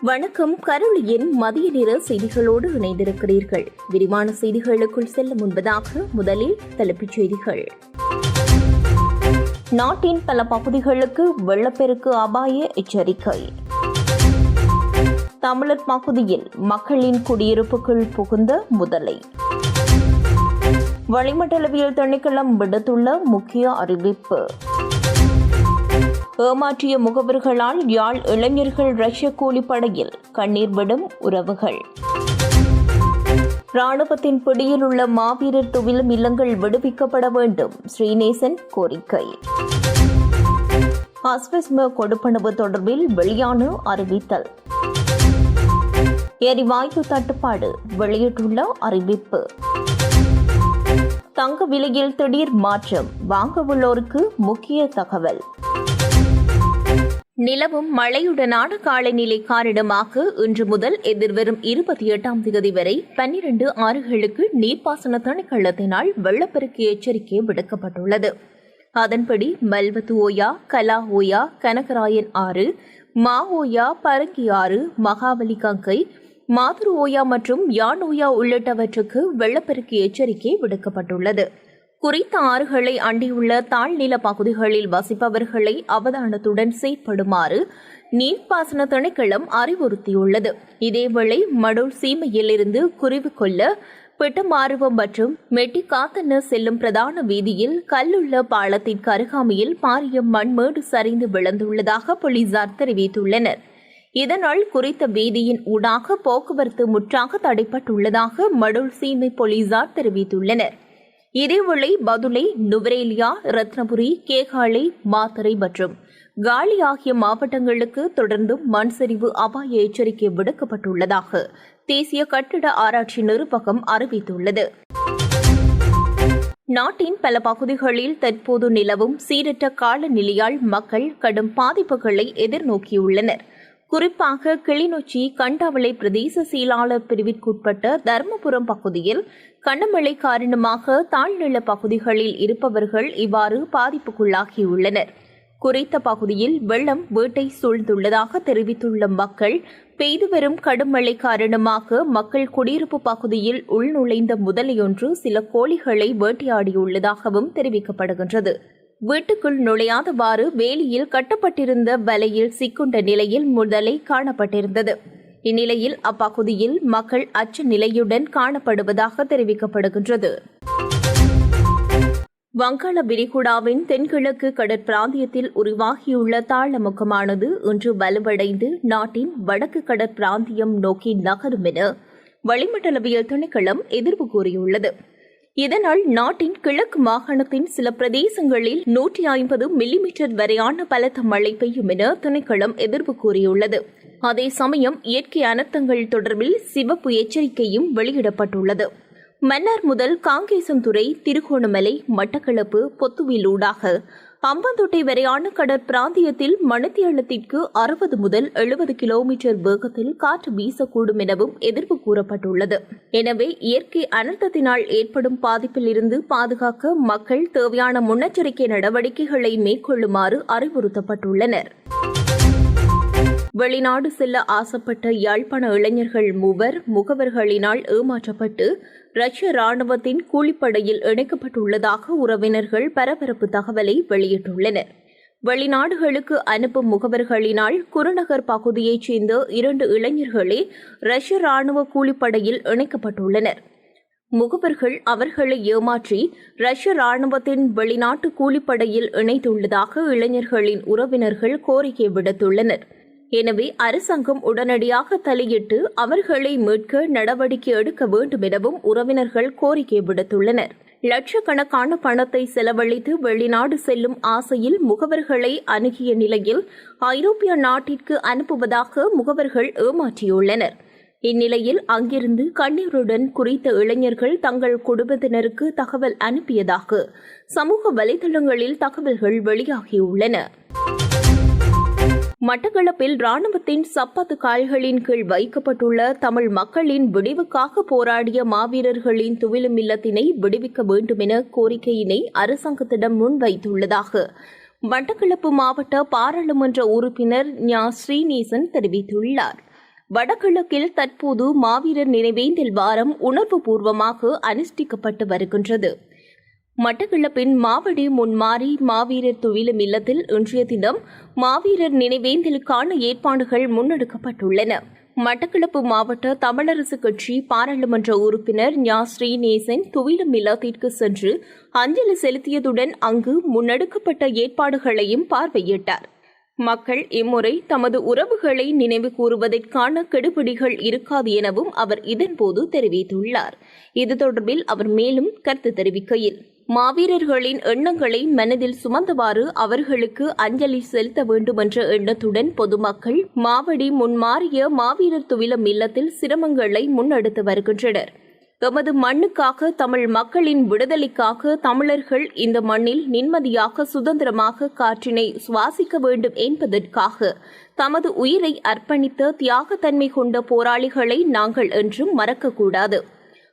வணக்கம். கருளியின் மதிய நேர செய்திகளோடு இணைந்திருக்கிறீர்கள். விரிவான செய்திகளுக்குள் செல்ல முன்பதாக முதலில் தலைப்புச் செய்திகள். நாட்டின் பல பகுதிகளுக்கு வெள்ளப்பெருக்கு அபாய எச்சரிக்கை. தமிழர் பகுதியில் மக்களின் குடியிருப்புக்குள் புகுந்த முதலை. வளிமண்டலவியல் திணைக்களம் விடுத்துள்ள முக்கிய அறிவிப்பு. ஏமாற்றிய முகவர்களால் யாழ் இளைஞர்கள் ரஷ்ய கூலிப்படையில் கண்ணீர் விடும் உறவுகள். ராணுவத்தின் பிடியில் உள்ள மாவீரர் துவிலும் இல்லங்கள் விடுவிக்கப்பட வேண்டும் ஸ்ரீநேசன் கோரிக்கை. அஸ்வஸ்ம கொடுப்பனவு தொடர்பில் வெளியான அறிவித்தல். எரிவாயு தட்டுப்பாடு வெளியிட்டுள்ள அறிவிப்பு. தங்க விலையில் திடீர் மாற்றம் வாங்க உள்ளோருக்கு முக்கிய தகவல். நிலவும் மழையுடனான காலநிலை காரணமாக இன்று முதல் எதிர்வரும் இருபத்தி எட்டாம் தேதி வரை பன்னிரண்டு ஆறுகளுக்கு நீர்ப்பாசன திணைக்களத்தினால் வெள்ளப்பெருக்கு எச்சரிக்கை விடுக்கப்பட்டுள்ளது. அதன்படி மல்வத்து ஓயா கலா ஓயா கனகராயன் ஆறு மா ஓயா பரங்கி ஆறு மகாபலி கங்கை மாதுரு ஓயா மற்றும் யான் ஓயா உள்ளிட்டவற்றுக்கு வெள்ளப்பெருக்கு எச்சரிக்கை விடுக்கப்பட்டுள்ளது. குறித்த ஆறுகளை அண்டியுள்ள தாழ்நில பகுதிகளில் வசிப்பவர்களை அவதானத்துடன் செயற்படுமாறு நீர்ப்பாசன திணைக்களம் அறிவுறுத்தியுள்ளது. இதேவேளை மடூர் சீமையிலிருந்து குறிவு கொள்ள பிட்டமாறுவம் மற்றும் மெட்டிகாத்தன செல்லும் பிரதான வீதியில் கல்லுள்ள பாலத்தின் கருகாமையில் பாரிய மண்மேடு சரிந்து விழுந்துள்ளதாக போலீசார் தெரிவித்துள்ளனர். இதனால் குறித்த வீதியின் ஊடாக போக்குவரத்து முற்றாக தடைப்பட்டுள்ளதாக மடூர் சீமை போலீசார் தெரிவித்துள்ளனர். இதேவேளை பதுளை நுவரேலியா ரத்னபுரி கேகாலை மாத்தரை மற்றும் காலி ஆகிய மாவட்டங்களுக்கு தொடர்ந்தும் மண் சரிவு அபாய எச்சரிக்கை விடுக்கப்பட்டுள்ளதாக தேசிய கட்டிட ஆராய்ச்சி நிறுவகம் அறிவித்துள்ளது. நாட்டின் பல பகுதிகளில் தற்போது நிலவும் சீரற்ற காலநிலையால் மக்கள் கடும் பாதிப்புகளை எதிர்நோக்கியுள்ளனர். குறிப்பாக கிளிநொச்சி கண்டாவளை பிரதேச செயலாளர் பிரிவிற்குட்பட்ட தர்மபுரம் பகுதியில் கனமழை காரணமாக தாழ்நில பகுதிகளில் இருப்பவர்கள் இவ்வாறு பாதிப்புக்குள்ளாகியுள்ளனர். குறித்த பகுதியில் வெள்ளம் வீட்டை சூழ்ந்துள்ளதாக தெரிவித்துள்ள மக்கள் பெய்து வரும் கடும் மழை காரணமாக மக்கள் குடியிருப்பு பகுதியில் உள்நுழைந்த முதலையொன்று சில கோழிகளை வேட்டையாடியுள்ளதாகவும் தெரிவிக்கப்படுகின்றது. வீட்டுக்குள் நுழையாதவாறு வேலியில் கட்டப்பட்டிருந்த வலையில் சிக்குண்ட நிலையில் முதலை காணப்பட்டிருந்தது. இந்நிலையில் அப்பகுதியில் மக்கள் அச்ச நிலையுடன் காணப்படுவதாக தெரிவிக்கப்படுகின்றது. வங்காள விரிகுடாவின் தென்கிழக்கு கடற்பிராந்தியத்தில் உருவாகியுள்ள தாழமுகமானது இன்று வலுவடைந்து நாட்டின் வடக்கு கடற்பிராந்தியம் நோக்கி நகரும் என வளிமண்டலவியல் திணைக்களம் எதிர்ப்பு கூறியுள்ளது. இதனால் நாட்டின் கிழக்கு மாகாணத்தின் சில பிரதேசங்களில் நூற்றி ஐம்பது மில்லிமீட்டர் வரையான பலத்த மழை பெய்யும் என திணைக்களம் எதிர்ப்பு கூறியுள்ளது. அதே சமயம் இயற்கை அனர்த்தங்கள் தொடர்பில் சிவப்பு எச்சரிக்கையும் வெளியிடப்பட்டுள்ளது. மன்னார் முதல் காங்கேசன்துறை திருகோணமலை மட்டக்களப்பு பொத்துவிலூடாக அம்பந்தோட்டை வரையான கடற்பிராந்தியத்தில் மணித்தியாலத்திற்கு அறுபது முதல் எழுபது கிலோமீட்டர் வேகத்தில் காற்று வீசக்கூடும் எனவும் எதிர்ப்பு கூறப்பட்டுள்ளது. எனவே இயற்கை அனர்த்தத்தினால் ஏற்படும் பாதிப்பில் இருந்து பாதுகாக்க மக்கள் தேவையான முன்னெச்சரிக்கை நடவடிக்கைகளை மேற்கொள்ளுமாறு அறிவுறுத்தப்பட்டுள்ளனர். வெளிநாடு செல்ல ஆசைப்பட்ட யாழ்ப்பாண இளைஞர்கள் மூவர் முகவர்களினால் ஏமாற்றப்பட்டு ரஷ்ய ராணுவத்தின் கூலிப்படையில் இணைக்கப்பட்டுள்ளதாக உறவினர்கள் பரபரப்பு தகவலை வெளியிட்டுள்ளனர். வெளிநாடுகளுக்கு அனுப்பும் முகவர்களினால் குருநகர் பகுதியைச் சேர்ந்த இரண்டு இளைஞர்களே ரஷ்ய ராணுவ கூலிப்படையில் இணைக்கப்பட்டுள்ளனர். முகவர்கள் அவர்களை ஏமாற்றி ரஷ்ய ராணுவத்தின் வெளிநாட்டு கூலிப்படையில் இணைத்துள்ளதாக இளைஞர்களின் உறவினர்கள் கோரிக்கை விடுத்துள்ளனர். எனவே அரசாங்கம் உடனடியாக தலையிட்டு அவர்களை மீட்க நடவடிக்கை எடுக்க வேண்டும் எனவும் உறவினர்கள் கோரிக்கை விடுத்துள்ளனர். லட்சக்கணக்கான பணத்தை செலவழித்து வெளிநாடு செல்லும் ஆசையில் முகவர்களை அணுகிய நிலையில் ஐரோப்பிய நாட்டிற்கு அனுப்புவதாக முகவர்கள் ஏமாற்றியுள்ளனர். இந்நிலையில் அங்கிருந்து கண்ணீருடன் குறித்த இளைஞர்கள் தங்கள் குடும்பத்தினருக்கு தகவல் அனுப்பியதாக சமூக வலைதளங்களில் தகவல்கள் வெளியாகியுள்ளன. மட்டக்களப்பில் ராணுவத்தின் சப்பத்து கால்களின் கீழ் வைக்கப்பட்டுள்ள தமிழ் மக்களின் விடிவுக்காக போராடிய மாவீரர்களின் துவிலும் இல்லத்தினை விடுவிக்க வேண்டும் என கோரிக்கையினை அரசாங்கத்திடம் முன்வைத்துள்ளதாக மட்டக்களப்பு மாவட்ட பாராளுமன்ற உறுப்பினர் ஞா. ஸ்ரீநேசன் தெரிவித்துள்ளார். வடகிழக்கில் தற்போது மாவீரர் நினைவேந்தல் வாரம் உணர்வுபூர்வமாக அனுஷ்டிக்கப்பட்டு வருகின்றது. மட்டக்களப்பின் மாவடி முன்மாறி மாவீரர் துவிலும் இல்லத்தில் இன்றைய தினம் மாவீரர் நினைவேந்தலுக்கான ஏற்பாடுகள் முன்னெடுக்கப்பட்டுள்ளன. மட்டக்களப்பு மாவட்ட தமிழரசு கட்சி பாராளுமன்ற உறுப்பினர் ஞா. ஸ்ரீநேசன் துவிலும் இல்லத்திற்கு சென்று அஞ்சலி செலுத்தியதுடன் அங்கு முன்னெடுக்கப்பட்ட ஏற்பாடுகளையும் பார்வையிட்டார். மக்கள் இம்முறை தமது உறவுகளை நினைவு கூறுவதற்கான கெடுபிடிகள் இருக்காது எனவும் அவர் இதன்போது தெரிவித்துள்ளார். இது தொடர்பில் அவர் மேலும் கருத்து தெரிவிக்கையில் மாவீரர்களின் எண்ணங்களை மனதில் சுமந்தவாறு அவர்களுக்கு அஞ்சலி செலுத்த வேண்டுமென்ற எண்ணத்துடன் பொதுமக்கள் மாவடி முன்மாறிய மாவீரர் துவிலம் இல்லத்தில் சிரமங்களை முன்னெடுத்து வருகின்றனர். எமது மண்ணுக்காக தமிழ் மக்களின் விடுதலைக்காக தமிழர்கள் இந்த மண்ணில் நிம்மதியாக சுதந்திரமாக காற்றினை சுவாசிக்க வேண்டும் என்பதற்காக தமது உயிரை அர்ப்பணித்த தியாகத்தன்மை கொண்ட போராளிகளை நாங்கள் என்றும் மறக்கக்கூடாது.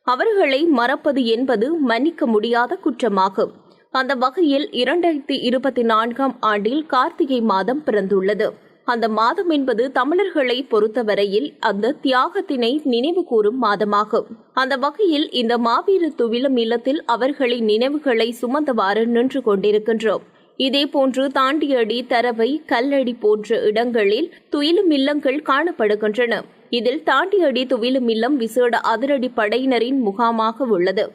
அவர்களை மறப்பது என்பது மன்னிக்க முடியாத குற்றமாகும். அந்த வகையில் இரண்டாயிரத்தி இருபத்தி நான்காம் ஆண்டில் கார்த்திகை மாதம் பிறந்துள்ளது. அந்த மாதம் என்பது தமிழர்களை பொறுத்தவரையில் அந்த தியாகத்தினை நினைவு கூறும் மாதமாகும். அந்த வகையில் இந்த மாவீர துவிலும் இல்லத்தில் அவர்களின் நினைவுகளை சுமந்தவாறு நின்று கொண்டிருக்கின்றோம். இதேபோன்று தாண்டியடி தரவை கல்லடி போன்ற இடங்களில் துயிலும் இல்லங்கள் காணப்படுகின்றன. இதில் தாண்டியடி துவிலும் இல்லம் விசேட அதிரடி படையினரின் முகாமாக உள்ளது.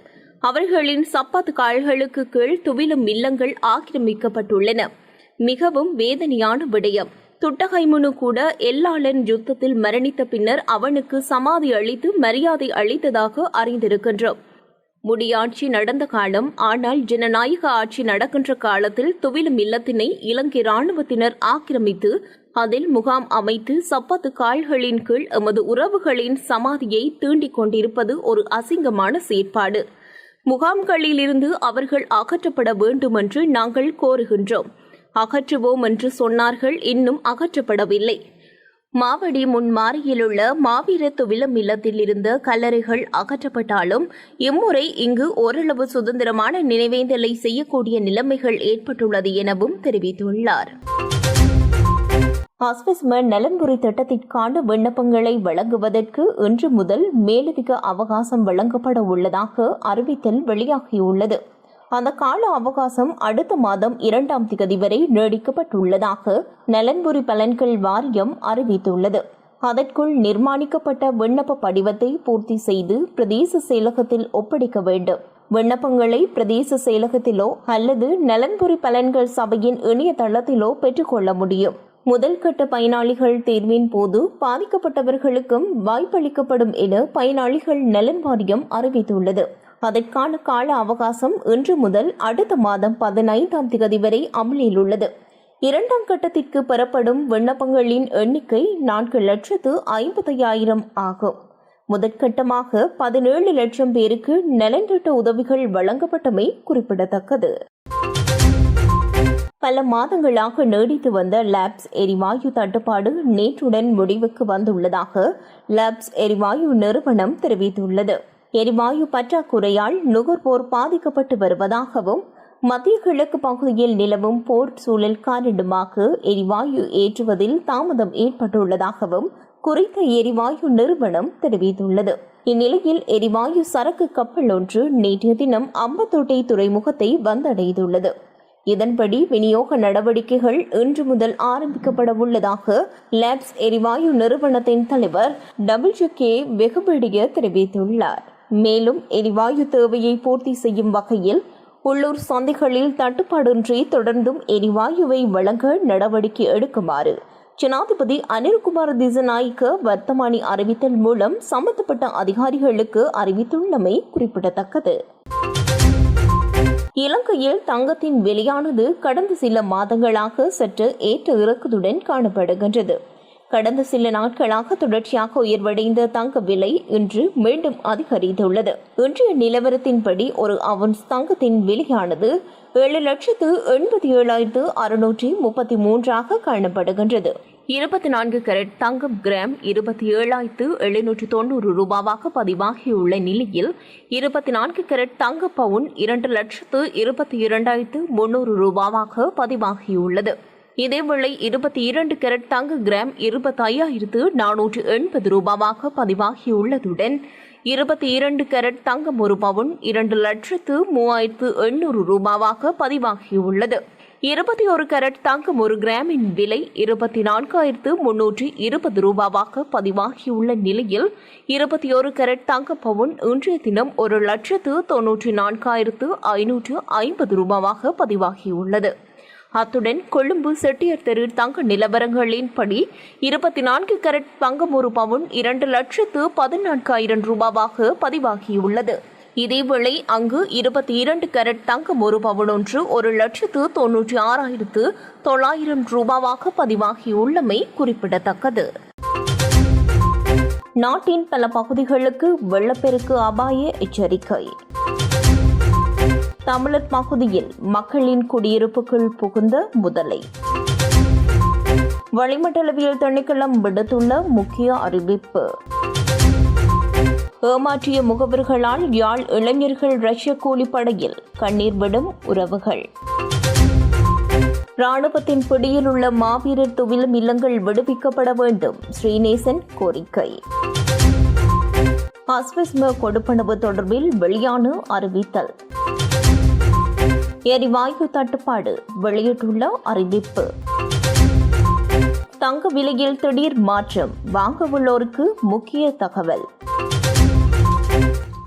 அவர்களின் சப்பாத்து கால்களுக்கு கீழ் துவிலும் இல்லங்கள் ஆக்கிரமிக்கப்பட்டுள்ளன. மிகவும் வேதனையான விடயம். துட்டகைமுனு கூட எல்லாளன் யுத்தத்தில் மரணித்த பின்னர் அவனுக்கு சமாதி அளித்து மரியாதை அளித்ததாக அறிந்திருக்கின்றோம். முடியாட்சி நடந்த காலம் ஆனால் ஜனநாயக ஆட்சி நடக்கின்ற காலத்தில் துவிலும் இல்லத்தினை இலங்கை ராணுவத்தினர் ஆக்கிரமித்து அதில் முகாம் அமைத்து சப்பத்து கால்களின் கீழ் எமது உறவுகளின் சமாதியை தீண்டிக் கொண்டிருப்பது ஒரு அசிங்கமான செயற்பாடு. முகாம்களிலிருந்து அவர்கள் அகற்றப்பட வேண்டுமென்று நாங்கள் கோருகின்றோம். அகற்றுவோம் என்று சொன்னார்கள் இன்னும் அகற்றப்படவில்லை. மாவடி முன்மாரியிலுள்ள மாவீர துவிலம் இல்லத்தில் இருந்த கல்லறைகள் அகற்றப்பட்டாலும் இம்முறை இங்கு ஓரளவு சுதந்திரமான நினைவேந்தலை செய்யக்கூடிய நிலைமைகள் ஏற்பட்டுள்ளது எனவும் தெரிவித்துள்ளார். ஆஸ்பெஸ்மன் நலன்புரி திட்டத்திற்கான விண்ணப்பங்களை வழங்குவதற்கு இன்று முதல் மேலதிக அவகாசம் வழங்கப்பட உள்ளதாக அறிவித்தல் வெளியாகியுள்ளது. அந்த கால அவகாசம் அடுத்த மாதம் இரண்டாம் திகதி வரை நீடிக்கப்பட்டுள்ளதாக நலன்புரி பலன்கள் வாரியம் அறிவித்துள்ளது. அதற்குள் நிர்மாணிக்கப்பட்ட விண்ணப்ப படிவத்தை பூர்த்தி செய்து பிரதேச செயலகத்தில் ஒப்படைக்க வேண்டும். விண்ணப்பங்களை பிரதேச செயலகத்திலோ அல்லது நலன்புரி பலன்கள் சபையின் இணையதளத்திலோ பெற்றுக்கொள்ள முடியும். முதல் கட்ட பயனாளிகள் தேர்வின் போது பாதிக்கப்பட்டவர்களுக்கும் வாய்ப்பளிக்கப்படும் என பயனாளிகள் நலன் வாரியம் அறிவித்துள்ளது. அதற்கான கால அவகாசம் இன்று முதல் அடுத்த மாதம் பதினைந்தாம் தேதி வரை அமலில் உள்ளது. இரண்டாம் கட்டத்திற்கு பெறப்படும் விண்ணப்பங்களின் எண்ணிக்கை நான்கு லட்சத்து ஐம்பத்தையாயிரம் ஆகும். முதற்கட்டமாக பதினேழு லட்சம் பேருக்கு நலன் திட்ட உதவிகள் வழங்கப்பட்டமை குறிப்பிடத்தக்கது. பல மாதங்களாக நீடித்து வந்த லேப்ஸ் எரிவாயு தட்டுப்பாடு நேற்றுடன் முடிவுக்கு வந்துள்ளதாக லேப்ஸ் எரிவாயு நிறுவனம் தெரிவித்துள்ளது. எரிவாயு பற்றாக்குறையால் நுகர்வோர் பாதிக்கப்பட்டு வருவதாகவும் மத்திய கிழக்கு பகுதியில் நிலவும் போர் சூழல் காரணமாக எரிவாயு ஏற்றுவதில் தாமதம் ஏற்பட்டுள்ளதாகவும் குறித்த எரிவாயு நிறுவனம் தெரிவித்துள்ளது. இந்நிலையில் எரிவாயு சரக்கு கப்பல் ஒன்று நேற்றைய தினம் அம்பத்தோட்டை துறைமுகத்தை வந்தடைந்துள்ளது. இதன்படி விநியோக நடவடிக்கைகள் இன்று முதல் ஆரம்பிக்கப்பட உள்ளதாக லேப்ஸ் எரிவாயு நிறுவனத்தின் தலைவர் டபிள்யூ கே வெகுபடிய தெரிவித்துள்ளார். மேலும் எரிவாயு தேவையை பூர்த்தி செய்யும் வகையில் உள்ளூர் சந்தைகளில் தட்டுப்பாடின்றி தொடர்ந்தும் எரிவாயுவை வழங்க நடவடிக்கை எடுக்குமாறு ஜனாதிபதி அனில்குமார் திசநாய்க்க வர்த்தமானி அறிவித்தல் மூலம் சம்பந்தப்பட்ட அதிகாரிகளுக்கு அறிவித்துள்ளமை குறிப்பிடத்தக்கது. இலங்கையில் தங்கத்தின் விலையானது கடந்த சில மாதங்களாக சற்று ஏற்ற இறக்கத்துடன் காணப்படுகின்றது. கடந்த சில நாட்களாக தொடர்ச்சியாக உயர்வடைந்த தங்க விலை இன்று மீண்டும் அதிகரித்துள்ளது. இன்றைய நிலவரத்தின்படி ஒரு அவுன்ஸ் தங்கத்தின் விலையானது ஏழு லட்சத்து எண்பத்தி ஏழாயிரத்து அறுநூற்றி முப்பத்தி மூன்றாக காணப்படுகின்றது. இருபத்தி நான்கு கரட் தங்கம் கிராம் இருபத்தி ஏழாயிரத்து எழுநூற்று தொண்ணூறு ரூபாவாக பதிவாகியுள்ள நிலையில் இருபத்தி நான்கு கரட் தங்க பவுன் இரண்டு லட்சத்து இருபத்தி இரண்டாயிரத்து முன்னூறு ரூபாவாக பதிவாகியுள்ளது. இதேவேளை இருபத்தி இரண்டு கரட் தங்க கிராம் இருபத்தையாயிரத்து நானூற்று எண்பது ரூபாவாக பதிவாகியுள்ளதுடன் இருபத்தி இரண்டு கேரட் தங்கம் ஒரு பவுன் இரண்டு லட்சத்து மூவாயிரத்து எண்ணூறு ரூபாவாக பதிவாகியுள்ளது. இருபத்தி ஒரு கேரட் தங்கம் ஒரு கிராமின் விலை இருபத்தி நான்காயிரத்து முன்னூற்றி இருபது ரூபாவாக பதிவாகியுள்ள நிலையில் இருபத்தி ஒரு கேரட் தங்க பவுன் இன்றைய தினம் ஒரு லட்சத்து தொன்னூற்றி நான்காயிரத்து ஐநூற்று ஐம்பது ரூபாவாக பதிவாகியுள்ளது. அத்துடன் கொழும்பு செட்டியர் தெரு தங்க நிலவரங்களின்படி இருபத்தி நான்கு கேரட் தங்கம் ஒரு பவுன் இரண்டு லட்சத்து பதினான்காயிரம் ரூபாவாக பதிவாகியுள்ளது. இதேவேளை அங்கு இருபத்தி இரண்டு கேரட் தங்கம் ஒரு பவுன் ஒன்று ஒரு லட்சத்து தொன்னூற்றி ஆறாயிரத்து தொள்ளாயிரம் ரூபாவாக பதிவாகியுள்ளமை குறிப்பிடத்தக்கது. நாட்டின் பல பகுதிகளுக்கு வெள்ளப்பெருக்கு அபாய எச்சரிக்கை. தமிழர் பகுதியில் மக்களின் குடியிருப்புக்குள் புகுந்த முதலை. வளிமண்டலவியல் திணைக்களம் விடுத்துள்ள முக்கிய அறிவிப்பு. ஏமாற்றிய முகவர்களால் யாழ் இளைஞர்கள் ரஷ்ய கூலிப்படையில் கண்ணீர் விடும் உறவுகள். ராணுவத்தின் பிடியில் உள்ள மாவீரர் துவிலும் இல்லங்கள் விடுவிக்கப்பட வேண்டும் ஸ்ரீநேசன் கோரிக்கை. அஸ்விஸ்ம கொடுப்பனவு தொடர்பில் வெளியான அறிவித்தல். எரிவாயு தட்டுப்பாடு வெளியிட்டுள்ள அறிவிப்பு. தங்க விலையில் திடீர் மாற்றம் வாங்க உள்ளோருக்கு முக்கிய தகவல்.